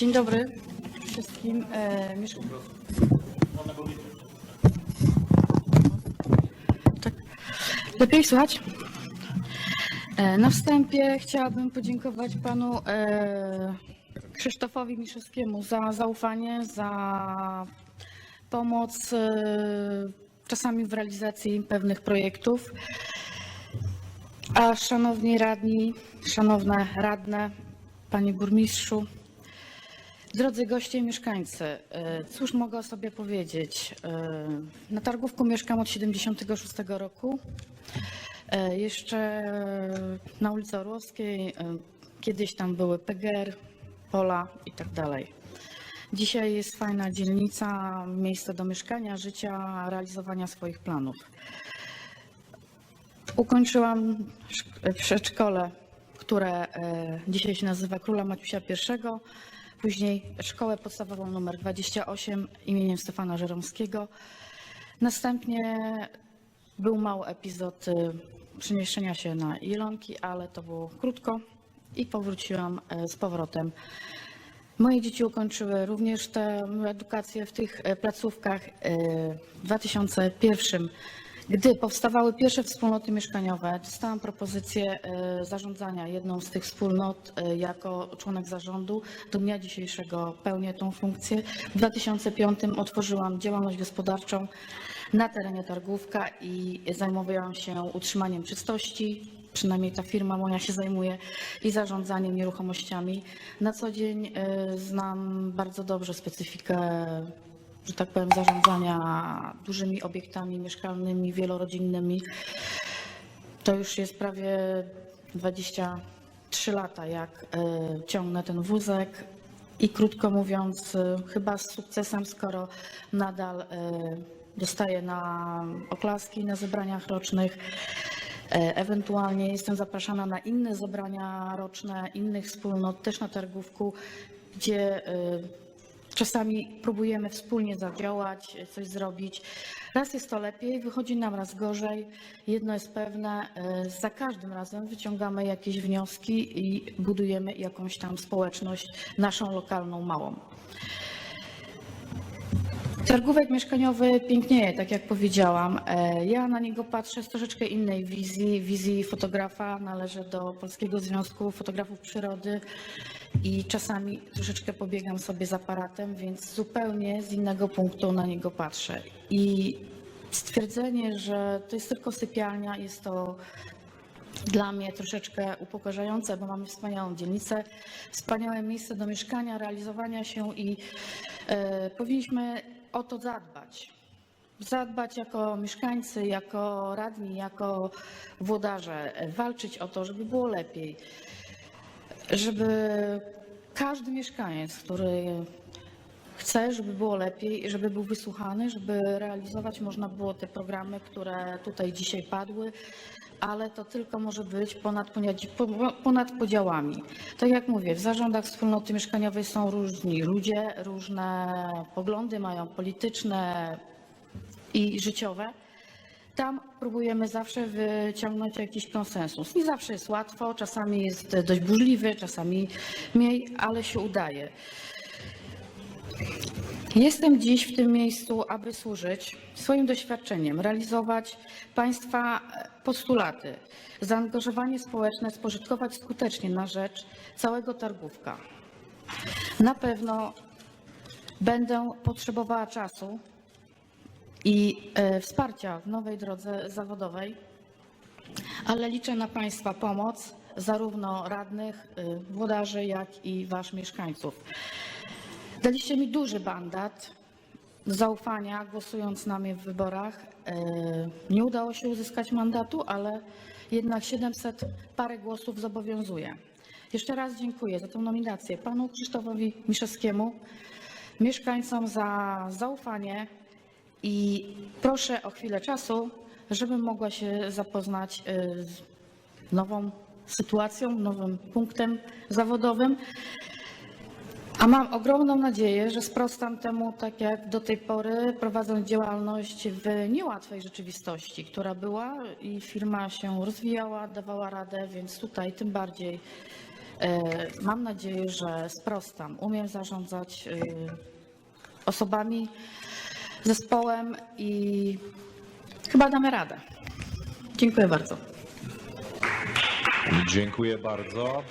Dzień dobry wszystkim. E, miesz- tak. Lepiej słychać? E, na wstępie chciałabym podziękować panu e, Krzysztofowi Miszewskiemu za zaufanie, za pomoc e, czasami w realizacji pewnych projektów. A szanowni radni, szanowne radne, panie burmistrzu, drodzy goście i mieszkańcy, e, cóż mogę o sobie powiedzieć? E, Na Targówku mieszkam od 76 roku. E, Jeszcze na ulicy Orłowskiej, kiedyś tam były PGR, pola i tak dalej. Dzisiaj jest fajna dzielnica, miejsce do mieszkania, życia, realizowania swoich planów. Ukończyłam szk- przedszkole, które dzisiaj się nazywa Króla Maciusia I, później szkołę podstawową nr 28 imieniem Stefana Żeromskiego. Następnie był mały epizod e, przeniesienia się na Ilonki, ale to było krótko i powróciłam e, z powrotem. Moje dzieci ukończyły również tę edukację w tych e, placówkach w 2001. Gdy powstawały pierwsze wspólnoty mieszkaniowe, dostałam propozycję e, zarządzania jedną z tych wspólnot e, jako członek zarządu. Do dnia dzisiejszego pełnię tą funkcję. W 2005 otworzyłam działalność gospodarczą na terenie Targówka i zajmowałam się utrzymaniem czystości, przynajmniej ta firma moja się zajmuje, i zarządzaniem nieruchomościami. Na co dzień e, znam bardzo dobrze specyfikę, że tak powiem, zarządzania dużymi obiektami mieszkalnymi, wielorodzinnymi. To już jest prawie 23 lata, jak e, ciągnę ten wózek. I krótko mówiąc, e, chyba z sukcesem, skoro nadal e, dostaję na oklaski na zebraniach rocznych. Ewentualnie jestem zapraszana na inne zebrania roczne innych wspólnot, też na targówku, gdzie czasami próbujemy wspólnie zadziałać, coś zrobić. Raz jest to lepiej, wychodzi nam raz gorzej. Jedno jest pewne, e, za każdym razem wyciągamy jakieś wnioski i budujemy jakąś tam społeczność, naszą lokalną, małą. Targówek mieszkaniowy pięknieje, tak jak powiedziałam. E, Ja na niego patrzę z troszeczkę innej wizji, wizji fotografa. Należę do Polskiego Związku Fotografów Przyrody i czasami troszeczkę pobiegam sobie z aparatem, więc zupełnie z innego punktu na niego patrzę. I stwierdzenie, że to jest tylko sypialnia, jest to dla mnie troszeczkę upokarzające, bo mamy wspaniałą dzielnicę, wspaniałe miejsce do mieszkania, realizowania się i e, powinniśmy o to zadbać. Zadbać jako mieszkańcy, jako radni, jako włodarze, walczyć o to, żeby było lepiej, żeby każdy mieszkaniec, który chce, żeby było lepiej, żeby był wysłuchany, żeby realizować można było te programy, które tutaj dzisiaj padły, ale to tylko może być ponad, ponad podziałami. Tak jak mówię, w zarządach wspólnoty mieszkaniowej są różni ludzie, różne poglądy mają polityczne i życiowe. Tam próbujemy zawsze wyciągnąć jakiś konsensus. Nie zawsze jest łatwo, czasami jest dość burzliwy, czasami mniej, ale się udaje. Jestem dziś w tym miejscu, aby służyć swoim doświadczeniem, realizować Państwa e, postulaty, zaangażowanie społeczne spożytkować skutecznie na rzecz całego targówka. Na pewno będę potrzebowała czasu i e, wsparcia w nowej drodze zawodowej, ale liczę na Państwa pomoc, zarówno radnych, y, włodarzy, jak i Was, mieszkańców. Daliście mi duży mandat zaufania, głosując na mnie w wyborach. E, Nie udało się uzyskać mandatu, ale jednak 700 parę głosów zobowiązuje. Jeszcze raz dziękuję za tę nominację panu Krzysztofowi Miszewskiemu, mieszkańcom za zaufanie i proszę o chwilę czasu, żebym mogła się zapoznać e, z nową sytuacją, nowym punktem zawodowym. A mam ogromną nadzieję, że sprostam temu tak jak do tej pory, prowadząc działalność w niełatwej rzeczywistości, która była i firma się rozwijała, dawała radę, więc tutaj tym bardziej e, mam nadzieję, że sprostam. Umiem zarządzać e, osobami, zespołem i chyba damy radę. Dziękuję bardzo. Dziękuję bardzo.